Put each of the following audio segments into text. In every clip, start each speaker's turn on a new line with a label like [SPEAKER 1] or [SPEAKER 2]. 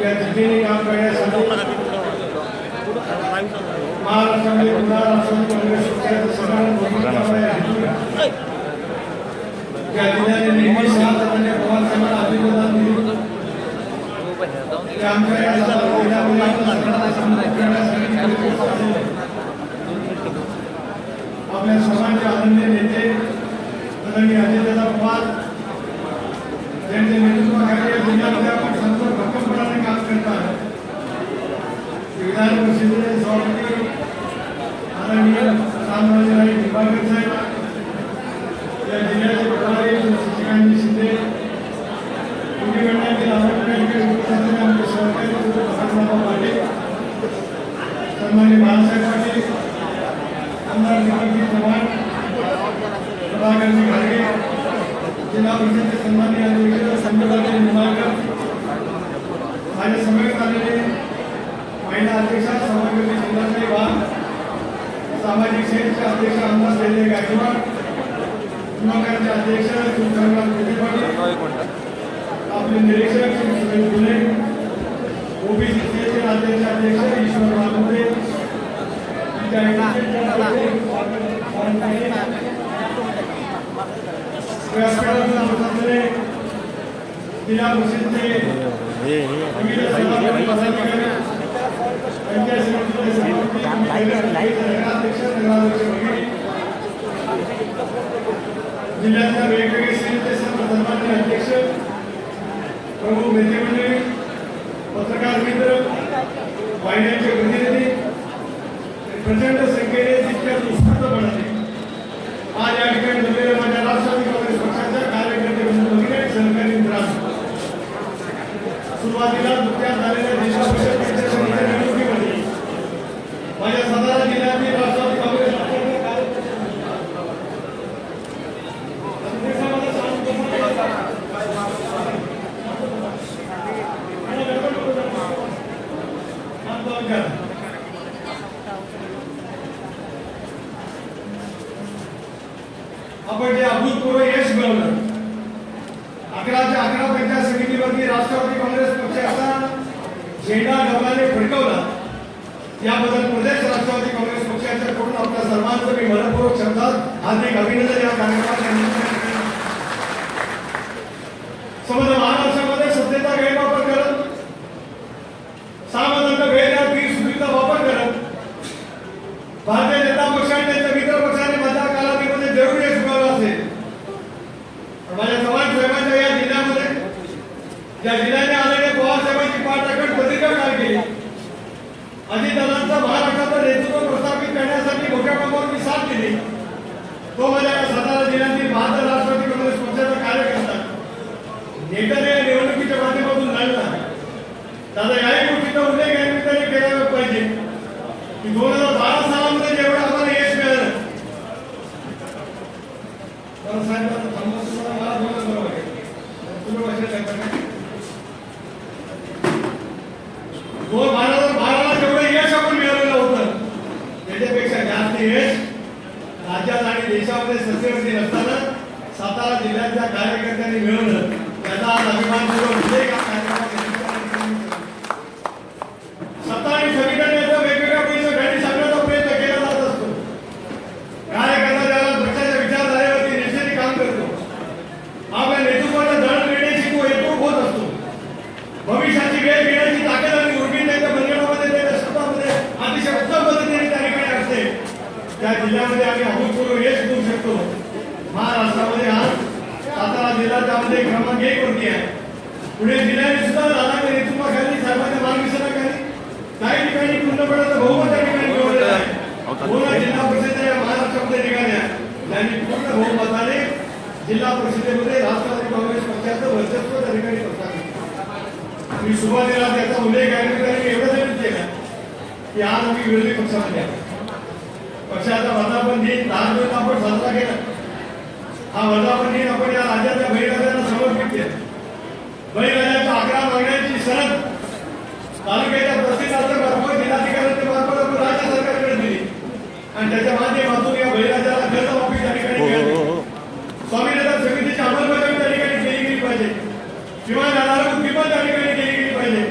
[SPEAKER 1] या दिशेने काम करण्यासाठी महाराष्ट्रामध्ये पुन्हा राष्ट्रवादी काँग्रेस या जिल्ह्याने नेहमी सातत्याने पवार साहेबांना अभिनंदन दिले. ते आमच्या या आपल्या समाजचे आदरणीय नेते आदरणीय अजितदादा पवार त्यांच्या नेतृत्वाखाली या जिल्ह्यामध्ये आपण सर्व भक्कमपणाने काम करतात विधान परिषदेचे सभापती आदरणीय रामराजे निंबाळकर साहेब या जिल्ह्याचे प्रभारी शशिकांत शिंदे मंत्रिमंडळातील आमंत्रण आमचे सहकारी भगवानराव पाटील सन्मान्य बाळासाहेब पाटील आमदार निवृत्ती चव्हाण प्रभाकरजी घाडगे जिल्हा परिषदेचे सन्मान्य सामाजिक सेनेचे अध्यक्ष आमदार शैले गायकवाड युवकांचे अध्यक्ष सुखराव पाटील आपले निरीक्षक श्री सुरेश फुले ओबीसी सेनेचे राज्याचे अध्यक्ष ईश्वर वाघुरे जिल्हा परिषदचे जिल्ह्याच्या वेगवेगळे श्रेणीचे सन्मान्य अध्यक्ष प्रमुख नेते मंडळी पत्रकार मित्र वाहिन्यांचे प्रतिनिधी प्रचंड संख्येने तितक्याच उत्स्फूर्तपणाने आज या ठिकाणी जमलेल्या माझ्या राष्ट्रवादी काँग्रेस पक्षाच्या कार्यकर्ते बंधू भगिनी आणि सहकारी मित्रांनो सुरुवातीला नुकत्याच झालेल्या जिल्हा परिषद पंचायत समितीच्या निवडणुकीमध्ये माझ्या सातारा जिल्ह्यातील राष्ट्रवादी काँग्रेस पक्षाचे कार्यकर्ते आपण जे अभूतपूर्व यश मिळवलं अकराच्या अकरा पंचायत समितीवरती राष्ट्रवादी काँग्रेस पक्षाचा झेंडा ढवळाने फडकवला याबद्दल प्रदेश राष्ट्रवादी काँग्रेस पक्षाच्या कडून आपल्या सर्वांचं मी मनपूर्वक शब्दात हार्दिक अभिनंदन या कार्यक्रमाच्या निमित्ताने समजा महाराष्ट्रामध्ये सत्तेचा गैरवापर करत सामान्य वेळ सुविधा वापर करत भारतीय जनता पक्ष आणि त्यांच्या मित्र पक्षाने माझ्या कालावधीमध्ये जरूर यश मिळवलं असेल पण माझ्या चव्हाण साहेबांच्या या जिल्ह्यामध्ये या जिल्ह्याने आलेल्या पवार साहेबांची पाठराखण पत्रिका काय केली अजितदादांचा महाराष्ट्राचं नेतृत्व प्रस्थापित करण्यासाठी मोठ्या प्रमाणावर मी साथ दिली. तो म्हणजे माझ्या सातारा जिल्ह्यातील बहात्तर राष्ट्रवादी काँग्रेस पक्षाचा कार्यकर्ता. नेत्याने या निवडणुकीच्या माध्यमातून लढला. दादा याही गोष्टीचा उल्लेख या निमित्ताने केला पाहिजे. की दोन हजार बारा सालामध्ये जेवढं आम्हाला यश मिळालं तर साहेब आता थांबा तुम्हाला मला बोलणं बरोबर आहे. तुम्ही भाषण करता का? दोन बारा हजार बाराला जेवढं यश आपण मिळवलेलं होतं त्याच्यापेक्षा जास्त यश राज्यात आणि देशामध्ये सत्तेवरती नसताना सातारा जिल्ह्यातल्या कार्यकर्त्यांनी मिळवलं त्याचा आज अभिमानपूर्वक उल्लेख या कार्यक्रमात या ठिकाणी सत्ता आणि समीकरणाचा वेगवेगळ्या पैशासाठी सांगण्याचा प्रयत्न केला जात असतो कार्यकर्ता ज्याला पक्षाच्या विचारधारेवरती निश्चित काम करतो आपल्या नेतृत्वाला दळण देण्याची तो एकरूप होत असतो भविष्याची वेळ घेण्याची ताकद आणि उर्मी त्यांच्या बंधनामध्ये त्यांच्या शब्दामध्ये अतिशय उत्तम पद्धतीने त्या ठिकाणी असते त्या जिल्ह्यामध्ये आम्ही अभूतपूर्व यश देऊ शकतो महाराष्ट्रामध्ये आज सातारा जिल्हा त्यामध्ये क्रमांक एक वरती आहे पुणे जिल्ह्याने सुद्धा दादाच्या नेतृत्वाखाली साहेबांच्या मार्गदर्शनाखाली काही ठिकाणी पूर्णपणे बहुमत त्या ठिकाणी मिळवलेलं आहे पूर्ण जिल्हा परिषद या महाराष्ट्रामध्ये निघाल्या त्यांनी पूर्ण बहुमताने जिल्हा परिषदेमध्ये राष्ट्रवादी काँग्रेस पक्षाचं वर्चस्व त्या ठिकाणी प्रस्थापित मी सुरुवातीला त्याचा उल्लेख आहे ठिकाणी एवढं केला की आज आम्ही विरोधी पक्षामध्ये पक्षाचा वर्धापन दिन लहान दिवस आपण साजरा केला हा वर्धापन दिन आपण या राज्याच्या बळीराजांना समर्पित केला. बळीराजाच्या अकरा मागण्यांची सरळ तालुक्याच्या प्रसिद्ध जिल्हाधिकाऱ्यांच्या मार्फत आपण राज्य सरकारकडे दिली. आणि त्याच्या माध्यमातून या बळीराजाला कर्जमाफी त्या ठिकाणी केली. स्वामीनाथन समितीची अंमलबजावणी त्या ठिकाणी केली गेली पाहिजे किंवा आधारभूत किंमत त्या ठिकाणी केली गेली पाहिजे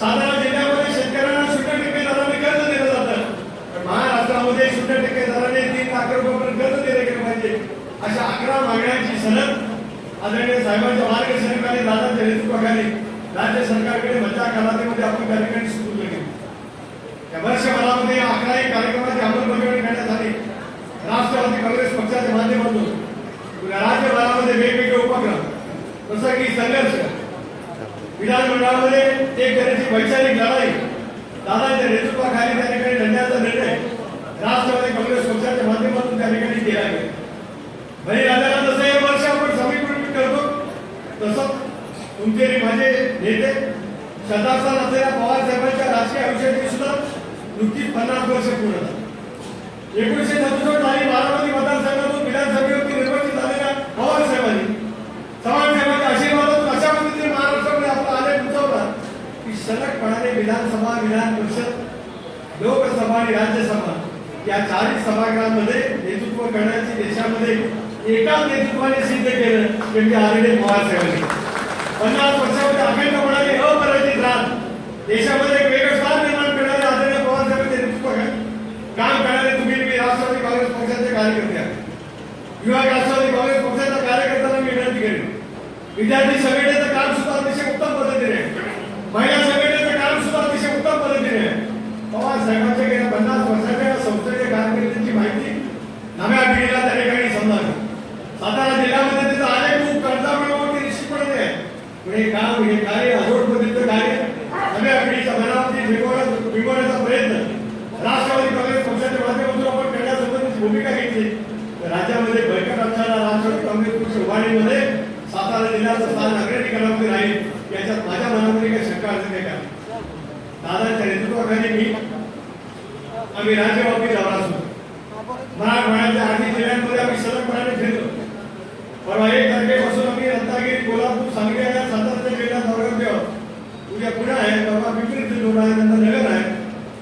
[SPEAKER 1] सातारा जिल्ह्यामध्ये शेतकऱ्यांना शून्य टक्के दराने कर्ज दिलं जातं पण महाराष्ट्रामध्ये शून्य टक्के दराने तीन लाख रुपयापर्यंत कर्ज दिलं गेलं पाहिजे अशा अकरा सलग आदरणीय साहेबांच्या मार्गदर्शनाखाली दादाच्या नेतृत्वाखाली राज्य सरकारकडे मध्या कालावधीमध्ये आपण कार्यक्रम सुरू केले. या वर्षभरामध्ये या अकराही कार्यक्रमाची अंमलबजावणी करण्यात आली राष्ट्रवादी काँग्रेस पक्षाच्या माध्यमातून राज्यभरामध्ये वेगवेगळे उपक्रम जसं की संघर्ष विधानमंडळामध्ये एक तऱ्हेची वैचारिक लढाई दादाच्या नेतृत्वाखाली त्या ठिकाणी लढण्याचा निर्णय राष्ट्रवादी काँग्रेस पक्षाच्या माध्यमातून त्या ठिकाणी केला गेला. म्हणजे राजाला जसं हे वर्ष आपण समीकरण करतो तसंच तुमचे माझे नेते शताब्दात असलेल्या पवार साहेबांच्या राजकीय आयुष्याची सुद्धा नुकतीच पन्नास वर्ष पूर्ण झाली. एकोणीसशे सदुसष्ट साली बारामती मतदारसंघातून विधानसभेवरती निर्वाचित झालेल्या पवार साहेबांनी चव्हाण साहेबांच्या आशीर्वादातून अशा पद्धतीने महाराष्ट्रामध्ये आपला आलेख उंचावला की सलगपणाने विधानसभा विधान परिषद लोकसभा आणि राज्यसभा या चारही सभागृहांमध्ये नेतृत्व करण्याची देशामध्ये एकाच नेतृत्वाने सिद्ध केलं म्हणजे आलेले पवार साहेबांनी पन्नास वर्षामध्ये अखंड अखंडपणाने अपराजित राहत? देशामध्ये एक वेगळं स्थान निर्माण करणारे आदरणीय पवार साहेबांचे नेतृत्व काम करणारे तुम्ही मी राष्ट्रवादी काँग्रेस पक्षाचे कार्यकर्ते आहे युवा राष्ट्रवादी काँग्रेस पक्षाच्या कार्यकर्त्यांना मी विनंती करेन. विद्यार्थी संघटनेचं काम सुद्धा अतिशय उत्तम पद्धतीने महिला संघटनेचं काम सुद्धा अतिशय उत्तम पद्धतीने पवार साहेबांच्या गेल्या पन्नास वर्षाच्या संस्थेच्या कारकिर्दीची माहिती नव्या पिढीला त्या ठिकाणी समजावी सातारा जिल्ह्यामध्ये त्याचा अनेक खूप कर्जामुळे निश्चितपणे आहे पण हे काम हे कार्य अजोड पद्धतीचं कार्य नव्या पिढीच्या मनावरती बिंबवण्याचा बिंबवण्याचा प्रयत्न राष्ट्रवादी काँग्रेस पक्षाच्या माध्यमातून आपण करण्यासंबंधीची भूमिका घेतली मध्ये बैठक असताना असणारा राष्ट्रवादी काँग्रेस पक्ष उभारणीमध्ये सातारा जिल्ह्याचं स्थान अग्रणी ठिकाणामध्ये राहील. याच्यात माझ्या मनामध्ये काही शंका असेल का? दादाच्या नेतृत्वाखाली मी आम्ही राज्यव्यापी जाणार सुरू. मराठवाड्याच्या आधी जिल्ह्यांमध्ये आम्ही सलगपणाने फिरलो. परवा एक तारखेपासून आम्ही रत्नागिरी कोल्हापूर सांगली या सातारा जिल्ह्यात दौऱ्यात आहोत उद्या पुणे आहे. परवा पिंपरी चिंचवड आहे नंतर नगर आहे.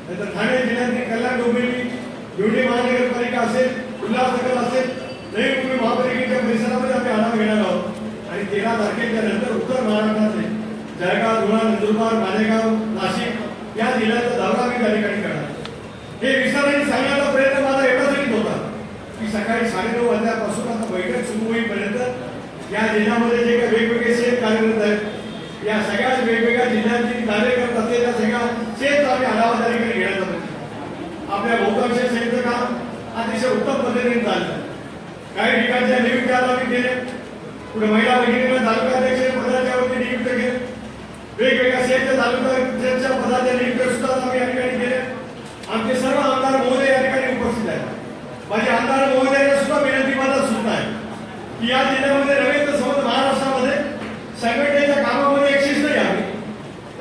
[SPEAKER 1] नंतर ठाणे जिल्ह्यातील कल्याण डोंबिवली भिवडी महानगरपालिका असेल उल्हासनगर असेल नवी महापालिकेच्या परिसरामध्ये आम्ही आढावा घेणार आहोत. आणि तेरा तारखेच्या नंतर उत्तर महाराष्ट्रातले जळगाव धुळा नंदुरबार मालेगाव नाशिक या जिल्ह्याचा दौरा आम्ही त्या ठिकाणी करणार हे विस्ताराने सांगण्याचा प्रयत्न माझा एवढासाठीच होता की सकाळी साडेनऊ वाजल्यापासून आता बैठक सुरू होईपर्यंत या जिल्ह्यामध्ये जे काही वेगवेगळे शेत कार्यरत आहेत या सगळ्याच वेगवेगळ्या जिल्ह्यातील कार्यरत असलेल्या सगळ्या शेत आम्ही आढावा त्या ठिकाणी घेण्याचा प्रयत्न आपल्या बहुतांश शेतचं काम अतिशय उत्तम पद्धतीने चाललं. काही ठिकाणच्या नियुक्त आम्ही केले पुढे महिला भगिनीने तालुका अध्यक्ष पदाच्या वरती नियुक्त केले. वेगवेगळ्या सेटच्या तालुका अध्यक्षांच्या पदाच्या नियुक्त सुद्धा आम्ही या ठिकाणी केले. आमचे सर्व आमदार महोदय या ठिकाणी उपस्थित आहेत. माझे आमदार महोदयांना सुद्धा विनंती माझा सुद्धा आहे की या जिल्ह्यामध्ये नव्हे तर समज महाराष्ट्रामध्ये संघटनेच्या कामामध्ये एक शिस्त यावी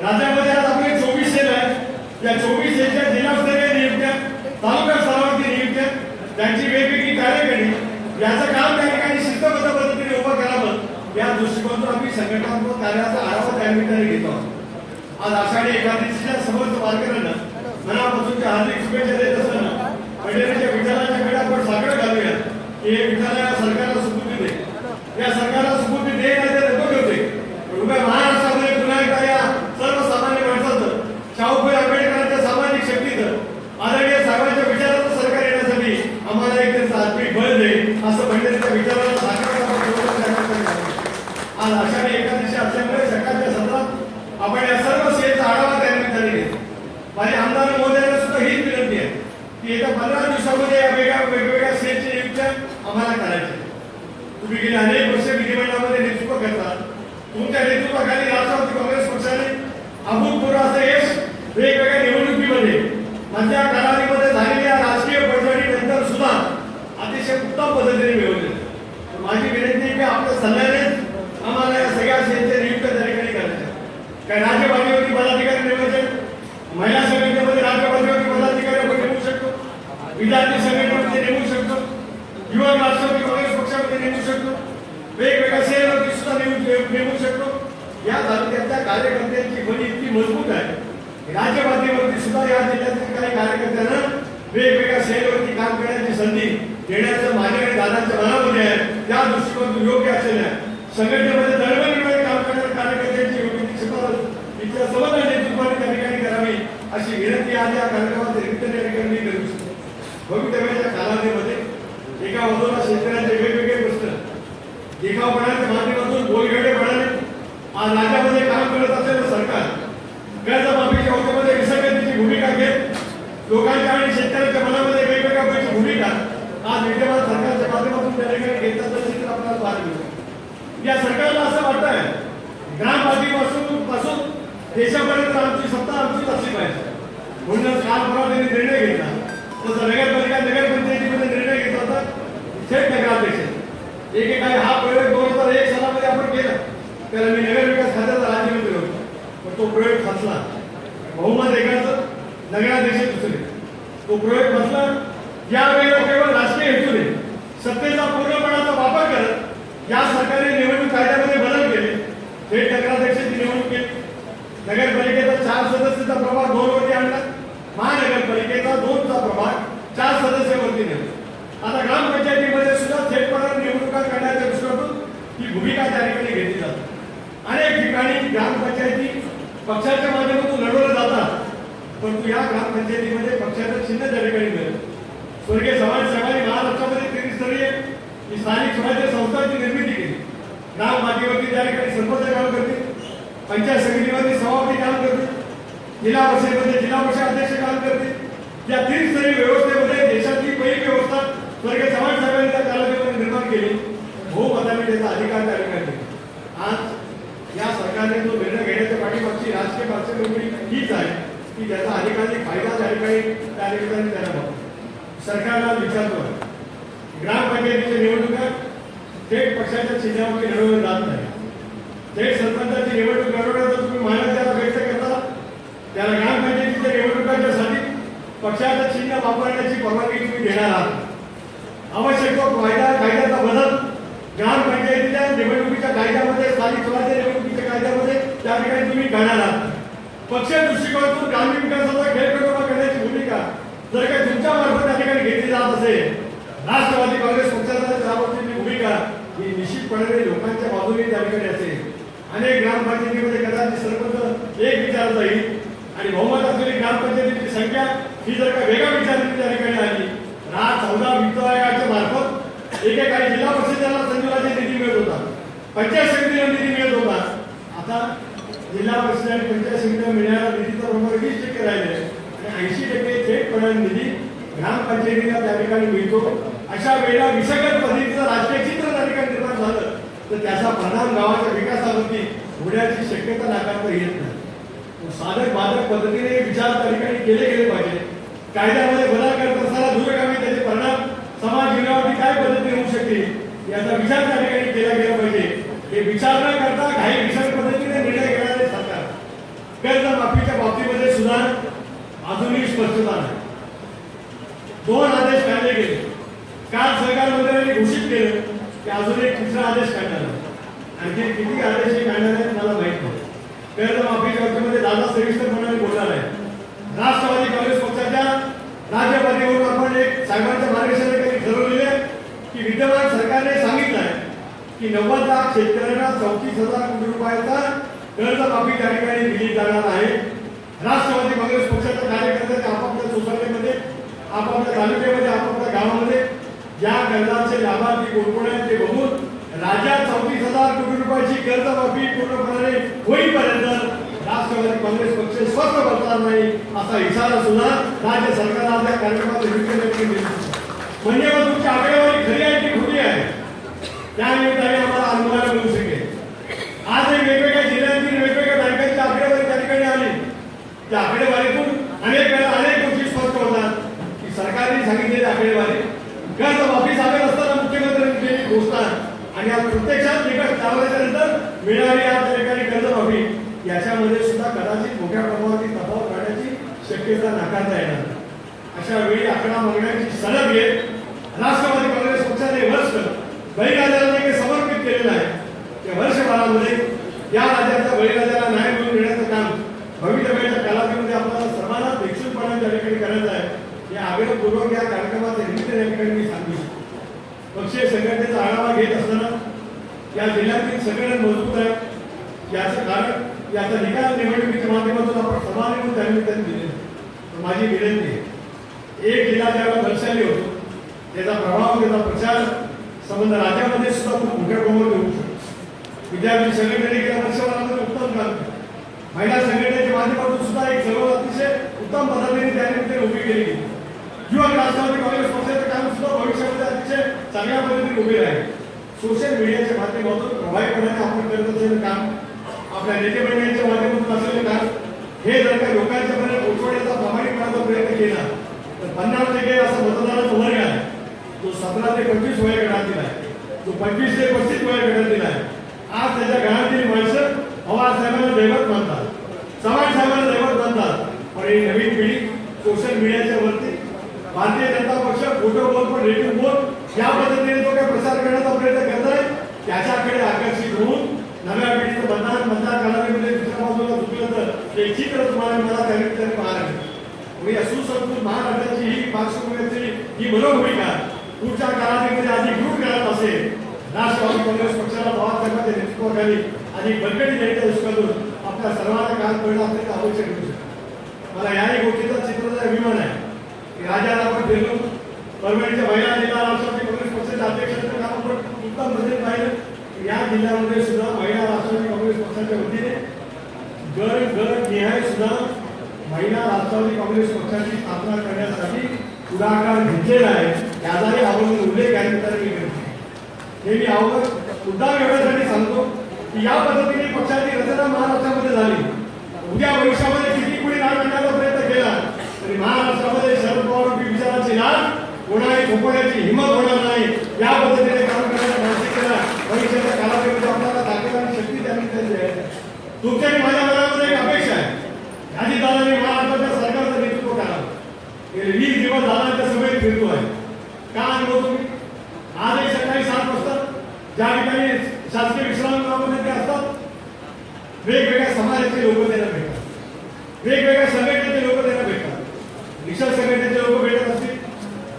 [SPEAKER 1] राज्यामध्ये आज आपले चोवीस सेल आहेत. या चोवीस सेलच्या जिल्हास्तरीय नियुक्त्या तालुका स्तरावरती नियुक्त्या त्यांची वेगवेगळी कार्यकर्णी याचं काम त्या ठिकाणी शिस्तबद्ध पद्धतीने उभं करावं. या दृष्टिकोनातून आम्ही संघटनात्मक कार्याचा आढावा त्या निमित्ताने घेतो. आज आषाढी एकादशीच्या समस्त वारकऱ्यांना मनापासूनच्या हार्दिक शुभेच्छा देत असताना पंढरीच्या विठ्ठलाच्या वेळा आपण साखर घालूया की हे विद्यालय सरकारला सुपूर्दी दे या सरकारला सुपूर्दी दे नाही तर नको करते पण उभ्या महाराष्ट्रामध्ये पुन्हा एकदा या सर्वसामान्य माणसाचं शाहूभाई आंबेडकरांच्या सामाजिक शक्तीचं आदरणीय साहेबांच्या विचाराचं सरकार येण्यासाठी आम्हाला एक त्यांचं आत्मिक बळ दे असं पंढरीच्या विचाराला साकार आज आषाढी एकादशी असल्यामुळे सकाळच्या सत्रात आपण या सर्व सेलचा आढावा त्या निमित्ताने घेतो माझे आमदार महोदयांना सुद्धा हीच विनंती आहे की येत्या पंधरा दिवसामध्ये या वेगळ्या वेगवेगळ्या सेलचे नियुक्त्या आम्हाला करायचे. तुम्ही गेले अनेक वर्ष विधिमंडळामध्ये नेतृत्व करता तुमच्या नेतृत्वाखाली राष्ट्रवादी काँग्रेस पक्षाने अभूतपूर्व असं यश वेगवेगळ्या मिळवू शकतो. या तालुक्यातल्या कार्यकर्त्यांची बळी इतकी मजबूत आहे. राज्य सुद्धा या जिल्ह्यातील काही कार्यकर्त्यांना वेगवेगळ्या सेलवरती काम करण्याची संधी देण्याचं माझ्या आणि दादाच्या मनामध्ये आहे. त्या दृष्टीकोनातून योग्य असलेल्या संघटनेमध्ये दळवळीमध्ये काम करणाऱ्या कार्यकर्त्यांची योग्य समजा नेतृत्वाने त्या ठिकाणी करावी अशी विनंती आज या कार्यक्रमात करू शकतो भवितव्याच्या कालावधीमध्ये एका बाजूला शेतकऱ्यांचे वेगवेगळे प्रश्न. एका माध्यमात माध्यमातून म्हणाले आज राज्यामध्ये काम करत असलेलं सरकार कर्जमाफीच्या होत्यामध्ये विसर्जनाची भूमिका घेत लोकांच्या आणि शेतकऱ्यांच्या मनामध्ये वेगवेगळ्या प्रकारची भूमिका आज विद्यमान सरकारच्या माध्यमातून त्या ठिकाणी घेत असल्याचं चित्र आपल्याला पाहायला मिळतं. या सरकारला असं वाटतंय ग्रामपातळीपासून पासून देशापर्यंत आमची सत्ता आमचीच असली पाहिजे. म्हणूनच काल परवा त्यांनी निर्णय घेतला. तसं नगरपालिका नगरपंचायतीमध्ये निर्णय घेतला होता थेट नगराध्यक्ष एकेकाळी हा प्रयोग दोन हजार एक सालामध्ये आपण केला. त्याला मी नगर विकास खात्याचा राज्यमंत्री होतो. पण तो प्रयोग फसला. बहुमत एकाचं नगराध्यक्ष दुसरे. तो प्रयोग फसला. यावेळेला केवळ राजकीय हेतूने सत्तेचा पूर्णपणाचा वापर करत या सरकारने निवडणूक कायद्यामध्ये बदल केले. थेट नगराध्यक्षांची निवडणूक केली. नगरपालिकेचा चार सदस्याचा प्रभाग दोन वरती आणला. महानगरपालिकेचा दोनचा प्रभाग चार सदस्यावरती नेला. आता ग्रामपंचायतीमध्ये सुद्धा थेटपणा निवडणुका करण्याच्या दृष्टीतून ही भूमिका त्या ठिकाणी घेतली जाते. अनेक ठिकाणी ग्रामपंचायती पक्षाच्या माध्यमातून लढवल्या जातात. परंतु या ग्रामपंचायतीमध्ये पक्षाचं चिन्ह त्या ठिकाणी मिळेल स्वर्गीय समाजसेवानी महाराष्ट्रामध्ये त्रिस्तरीय ही स्थानिक स्वराज्य संस्थांची निर्मिती केली. ग्राम पातळीवरती त्या ठिकाणी सरपंच काम करते. पंचायत समितीमध्ये सभापती काम करते. जिल्हा परिषदेमध्ये जिल्हा परिषद अध्यक्ष काम करते. या त्रिस्तरीय व्यवस्थेमध्ये देशातील पहिली व्यवस्था स्वर्गीय समाजसेवांनी त्या कालावधीमध्ये निर्माण केली बहुमताने त्याचा अधिकार त्या ठिकाणी दिला. आज या सरकारने जो निर्णय घेण्याच्या पाठीमागची राजकीय पार्श्वभूमी हीच आहे की त्याचा अधिकाधिक फायदा त्या ठिकाणी त्या ठिकाणी त्याला होतो सरकारला विचारतो. ग्रामपंचायतीच्या निवडणुका थेट पक्षाच्या चिन्हावरती लढवल्या जात नाही. थेट सरपंचाची निवडणूक लढवण्याचा तुम्ही मान्यता व्यक्त करता. त्याला ग्रामपंचायतीच्या निवडणुकांच्यासाठी पक्षाचं चिन्ह वापरण्याची परवानगी तुम्ही देणार आहात. आवश्यक तो कायदा कायद्याचा बदल ग्रामपंचायतीच्या निवडणुकीच्या कायद्यामध्ये स्थानिक स्वराज्य निवडणुकीच्या कायद्यामध्ये त्या ठिकाणी तुम्ही करणार आहात. पक्ष दृष्टिकोनातून ग्रामीण विकासाचा खेळखंडोबा करण्याची भूमिका जर काही तुमच्या मार्फत त्या ठिकाणी घेतली जात असेल राष्ट्रवादी काँग्रेस पक्षाचा त्याबाबतीची भूमिका ही निश्चितपणे लोकांच्या बाजूने त्या ठिकाणी असेल. अनेक ग्रामपंचायतीमध्ये कदाचित सरपंच एक विचार जाईल. आणि बहुमत असलेली ग्रामपंचायतीची संख्या ही जर का वेगळा विचार त्या ठिकाणी आली राज चौदा वित्त आयोगाच्या मार्फत एकेकाळी जिल्हा परिषदेला संजुलाचे निधी मिळत होता. पंचायत समितीला निधी मिळत होता. आता जिल्हा परिषद आणि पंचायत समितीला मिळणारा निधीचा प्रमाण वीस टक्के राहिले. ऐंशी टक्के थेटपणे निधी ग्रामपंचायतीला त्या ठिकाणी मिळतो. अशा वेळेला विसर्गत पद्धतीचं राजकीय चित्र त्या ठिकाणी निर्माण झालं तर त्याचा परिणाम गावाच्या विकासावरती होण्याची शक्यता नाकारता येत नाही. साधक बाधक पद्धतीने विचार त्या ठिकाणी केले गेले पाहिजे कायद्यामध्ये बदल करत असताना दूरगामी त्याचे परिणाम समाज जीवनावरती काय पद्धतीने होऊ शकतील याचा विचार त्या ठिकाणी केला गेला पाहिजे. हे विचार न करता काही विषय पद्धतीने निर्णय घेणारे सरकार. कर्जमाफीच्या बाबतीमध्ये सुद्धा अजूनही स्पष्टता नाही. दोन आदेश काढले गेले. काल सरकार मंत्र्यांनी घोषित केलं की अजून एक तिसरा आदेश काढणार आणखी किती आदेश काढणार आहेत मला माहीत नाही. कर्ज माफीच्या बाबतीमध्ये दादा सविस्तरपणाने बोलणार आहे राष्ट्रवादी काँग्रेस पक्षाच्या राज्यपातळीवरून आपण एक साहेबांच्या मार्गदर्शनाखाली ठरवलेले की विद्यमान सरकारने सांगितलं आहे की नव्वद लाख शेतकऱ्यांना चौतीस हजार कोटी रुपयाचा कर्ज त्या ठिकाणी दिली जाणार आहे. राष्ट्रवादी काँग्रेस पक्षाचे कार्यकर्ते आपापल्या सोसायटीमध्ये आपापल्या तालुक्यामध्ये आपापल्या गावामध्ये या कर्जाचे लाभार्थी कोणकोण आहेत ते बघून राज्यात चौतीस हजार कोटी रुपयाची कर्जमाफी पूर्णपणे होईपर्यंत राष्ट्रवादी काँग्रेस पक्ष स्वस्त बसणार नाही असा इशारा सुद्धा राज्य सरकारला त्या कार्यक्रमात म्हणजे मग तुमची आकडेवारी खरी आहे की खोटी आहे? त्यानिमित्ताने आम्हाला अनुभव मिळू शकेल आज हे वेगवेगळ्या जिल्ह्यांतील वेगवेगळ्या बँकांची आकडेवारी त्या ठिकाणी आली त्या आकडेवारीतून अनेक वेळा अनेक गोष्टी स्पष्ट होतात की सरकारने सांगितलेली आकडेवारी कर्ज माफी सांगत असताना मुख्यमंत्र्यांनी केलेली घोषणा आणि आज प्रत्यक्षात निकष लावल्याच्या नंतर मिळणारी या त्या ठिकाणी कर्जमाफी याच्यामध्ये सुद्धा कदाचित मोठ्या प्रमाणात तफावत राहण्याची शक्यता नाकारता येणार नाही. अशा वेळी आकडा मागण्याची सलग घेत राष्ट्रवादी काँग्रेस पक्षाने वर्ष बळीराजाला जे समर्पित केलेलं आहे. त्या वर्षभरामध्ये या राज्याचा बळीराजाला न्याय मिळवून देण्याचं काम भवितव्याच्या कालावधीमध्ये आपल्याला सर्वांना देखीलपणा त्या ठिकाणी करायचं आहे. हे आग्रहपूर्वक या कार्यक्रमाच्या निमित्त या ठिकाणी मी सांगू शकतो. पक्षीय संघटनेचा आढावा घेत असताना या जिल्ह्यातील संघटन मजबूत आहे याचं कारण याचा निकाल निवडणुकीच्या माध्यमातून आपण समान त्या निमित्ताने दिले माझी विनंती आहे एक जिल्हा ज्यावेळेला दर्शनी होतो त्याचा प्रभाव त्याचा प्रचार संबंध राज्यामध्ये सुद्धा खूप मोठ्या प्रमाणात होऊ शकतो. विद्यार्थी संघटनेने गेल्या वर्षभरामध्ये उत्तम काम केलं. महिला संघटनेच्या माध्यमातून सुद्धा एक सर्व अतिशय उत्तम पद्धतीने त्यानिमित्ताने उभी केली गेली. युवक राष्ट्रवादी काँग्रेस पक्षाचं काम सुद्धा भविष्यामध्ये अतिशय चांगल्या पद्धतीने उभे राहील. सोशल मीडियाच्या माध्यमातून प्रभावीपणाने आपण करत असलेलं काम आपल्या नेते मंडळींच्या माध्यमातून असलेलं काम हे जर का लोकांच्या पर्यंत पोहोचवण्याचा प्रामाणिकपणाचा प्रयत्न केला पन्नास टक्के असा मतदानाचा वर्ग आहे. तो सतरा ते पंचवीस वयोगटातील आहे. तो पंचवीस ते पस्तीस वयोगटातील आहे. आज त्याच्या घरातील माणसं पवार साहेबांना दैवत मानतात. चव्हाण साहेबांना दैवत मानतात. पण ही नवीन पिढी सोशल मीडियाच्या वरती भारतीय जनता पक्ष फोटो बोल पण रेडिओ बोल या पद्धतीने जो काही प्रसार करण्याचा प्रयत्न करत आहे. त्याच्याकडे आकर्षित होऊन नव्या पिढीचं मतदान मतदान म्हणजे दुसऱ्या बाजूला चुकलं तर ते चित्र तुम्हाला मला त्या निमित्ताने पाहायला मिळेल. म्हणजे सुसंस्कृत महाराष्ट्राची ही पार्श्वभूमीची ही मनोभूमिका पुढच्या कालावधीमध्ये अधिक दृढ करत असेल राष्ट्रवादी काँग्रेस पक्षाला पवार साहेबांच्या नेतृत्वाखाली आणि बलकटी जनता दृष्टीतून आपल्या सर्वांना काम करणं अत्यंत आवश्यक होऊ शकतं मला याही गोष्टीचा चित्राचा अभिमान आहे. की राजाला आपण फिरलो परभणीच्या महिला जिल्हा राष्ट्रवादी काँग्रेस पक्षाच्या अध्यक्षांचं काम आपण उत्तम पद्धतीने पाहिलं. या जिल्ह्यामध्ये सुद्धा महिला राष्ट्रवादी काँग्रेस पक्षाच्या वतीने गड गड निहाय सुद्धा महिला राष्ट्रवादी काँग्रेस पक्षाची स्थापना करण्यासाठी पुढाकार घेतलेला आहे याचाही आवर्जून उल्लेख आहे तर मी करतो हे मी अवघड मुद्दाम एवढ्यासाठी सांगतो की या पद्धतीने पक्षाची रचना महाराष्ट्रामध्ये झाली. उद्या भविष्यामध्ये किती कुणी राज आणण्याचा प्रयत्न केला तरी महाराष्ट्रामध्ये शरद पवार विचाराची लाट कोणाही थोपवण्याची हिंमत होणार नाही या पद्धतीने काम करण्याच्या मानसिकतेला भविष्याच्या कालावधीमध्ये आपल्याला ताकद आणि शक्ती त्यांनी दिली आहे तुमच्या आणि माझ्या मनामध्ये एक अपेक्षा आहे यादी दादांनी महाराष्ट्राच्या सरकारचं नेतृत्व करावं गेले वीस दिवस दादांच्या सभेत फिरतो आहे का अनुभव तुम्ही आजही सकाळी सात वाजता ज्या ठिकाणी शासकीय विश्रामगृहामध्ये ते असतात वेगवेगळ्या समाजाचे लोक त्यांना भेटतात वेगवेगळ्या संघटनेचे लोक त्यांना भेटतात रिक्षा संघटनेचे लोक भेटत असतील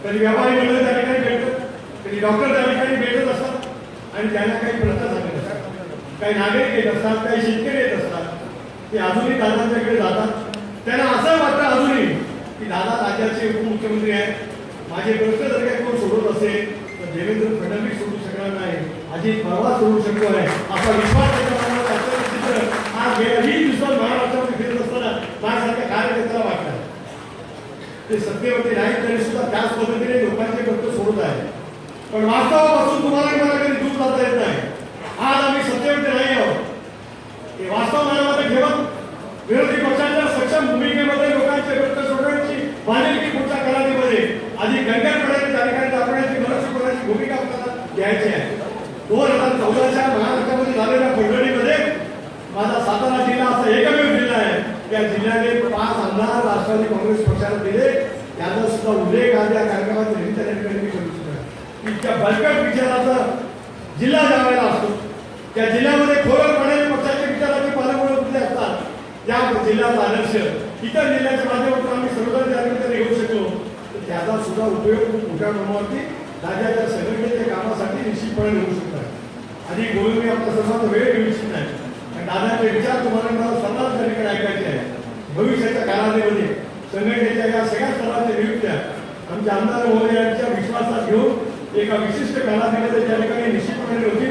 [SPEAKER 1] कधी व्यापारी मंडळ त्या ठिकाणी भेटतात कधी डॉक्टर त्या ठिकाणी भेटत असतात आणि त्यांना काही प्रथा सांगत असतात काही नागरिक येत असतात काही शेतकरी येत असतात ते अजूनही दादांच्याकडे जातात. त्यांना असं वाटतं अजूनही की दादा राज्याचे उपमुख्यमंत्री आहेत. माझे प्रश्न जर काही कोण सोडवत असेल तर देवेंद्र फडणवीस सोडू शकणार नाही. अजित पवार सोडू शकतो आहे असा विश्वास आज गेल्या वीस दिवसात महाराष्ट्रामध्ये फिरत असताना माझ्यासारख्या कार्यकर्त्याला वाटतं. ते सत्तेवरती नाही तरी सुद्धा त्याच पद्धतीने लोकांचे प्रश्न सोडत आहे पण वास्तवापासून तुम्हाला मला कधी दूर जाता येत नाही. आज आम्ही सत्तेवरती नाही आहोत. हे वास्तव मनामध्ये ठेवत विरोधी पक्षाच्या सक्षम भूमिकेमध्ये लोकांचे प्रश्न सोडवण्याची बांधिलकी पुढच्या कालावधीमध्ये. आधी गंभीरपणे त्या ठिकाणी दाखवण्याची मनुष्यपणाची भूमिका आपल्याला घ्यायची आहे. दोन हजार चौदाच्या महाराष्ट्रामध्ये झालेल्या फडणीमध्ये माझा सातारा जिल्हा असा एकमेव जिल्हा आहे. त्या जिल्ह्याने पाच आमदार राष्ट्रवादी काँग्रेस पक्षाला दिले. त्याचा सुद्धा उल्लेख आज या कार्यक्रमाच्या निमित्ताने मी करू इच्छितो बलकट विचाराचा जिल्हा ज्यावेळेला असतो. त्या जिल्ह्यामध्ये खोलपणाने पक्षाच्या विचाराचे पालकमंत्री कुठले असतात? त्या जिल्ह्याचा आदर्श इतर जिल्ह्याच्या माध्यमातून आम्ही सर्वजण त्या घेऊ शकलो. तर त्याचा सुद्धा उपयोग खूप मोठ्या प्रमाणावरती राज्याच्या संघटनेच्या कामासाठी निश्चितपणे होऊ शकतात. आणि बोलून मी आपल्या सर्वांचा वेळ घेऊ इच्छित नाही. कारण दादाचे विचार तुम्हाला आणि मला सर्वांच ठिकाणी ऐकायचे आहे भविष्याच्या कालावधीमध्ये संघटनेच्या या सगळ्या स्तराच्या नियुक्त्या आमच्या आमदार महोदयांच्या विश्वासात घेऊन एका विशिष्ट कालावधीमध्ये त्या ठिकाणी निश्चितपणे होती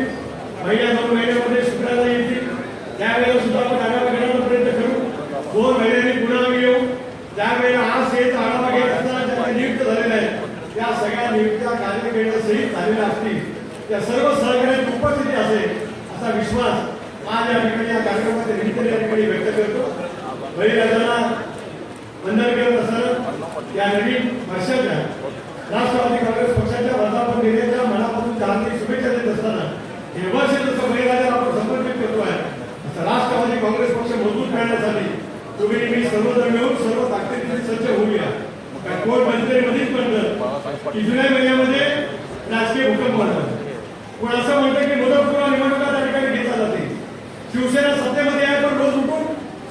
[SPEAKER 1] महिन्या दोन महिन्यामध्ये शुक्राला येतील. त्यावेळेला सुद्धा आपण आढावा घेण्याचा प्रयत्न करू. दोन महिन्यांनी पुन्हा आम्ही येऊ. त्यावेळेला आज हेच आढावा घेत असताना ज्या नियुक्त झालेल्या आहेत त्या सगळ्या नियुक्त्या कार्यकर्त्यासहित झालेल्या असतील. त्या सर्व सहकार्याची उपस्थिती असेल असा विश्वास आज या ठिकाणी या कार्यक्रमाच्या निमित्ताने या ठिकाणी व्यक्त करतो. बळीराजाला वंदन करत असताना या नवीन वर्षाच्या राष्ट्रवादी काँग्रेस हार्दिक शुभेच्छा देत असताना हे वर्ष जसं बळीराजाला आपण समर्पित करतोय. असं राष्ट्रवादी काँग्रेस पक्ष मजबूत करण्यासाठी तुम्ही मी सर्वजण मिळून सर्व ताकदीने सज्ज होऊया. काय कोण मंत्री मध्येच म्हणतं की जुलै महिन्यामध्ये राजकीय भूकंप होणार. पण असं म्हणतं की मुदतपूर्व निवडणुका त्या ठिकाणी घेतल्या जाते. शिवसेना सत्तेमध्ये आहे पण रोज उठून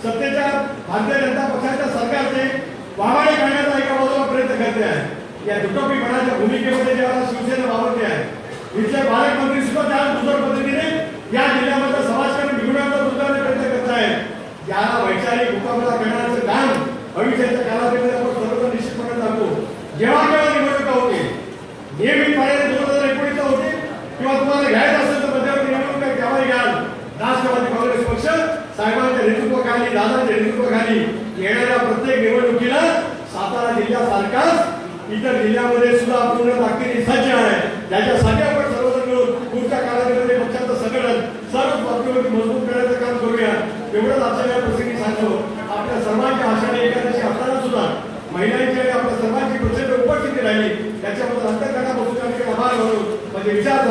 [SPEAKER 1] सत्तेच्या भारतीय जनता पक्षाच्या सरकारचे वावाडे करण्याचा एका बाजूला प्रयत्न करते आहे या दुटोपीपणाच्या भूमिकेमध्ये ज्यावेळेला शिवसेना वावरते आहे इथले पालकमंत्री सुद्धा त्याच दुसऱ्या पद्धतीने या जिल्ह्यामध्ये समाजकारण बिघडण्याचा दुसऱ्याने प्रयत्न करत आहेत याला वैचारिक मुकाबला करण्याचं काम भविष्याच्या कालावधीमध्ये आपण सर्वजण निश्चितपणे सांगतो जेव्हा केव्हा निवडणुका होते नियमितपणे दोन हजार एकोणीसला होते किंवा तुम्हाला घ्यायचं असेल तर मध्यावधी निवडणुका केव्हाही घ्याल? राष्ट्रवादी काँग्रेस पक्ष साहेबांच्या नेतृत्वाखाली दादांच्या नेतृत्वाखाली येणाऱ्या प्रत्येक निवडणुकीला सातारा जिल्ह्यासारखाच इतर जिल्ह्यामध्ये सुद्धा पूर्ण ताकदीने सज्ज आहे. त्याच्यासाठी आपण पुढच्या कालावधीमध्ये पक्षाचं संघटन सर्व बाबतीवरती मजबूत करण्याचं काम करूया. एवढंच आजच्या या प्रसंगी सांगतो. आपल्या सर्वांच्या आषाढी एकादशी असताना सुद्धा महिलांची आणि आपल्या सर्वांची प्रचंड उपस्थिती राहिली. त्याच्याबद्दल अंतर्गतापासून आभार मानून म्हणजे विचार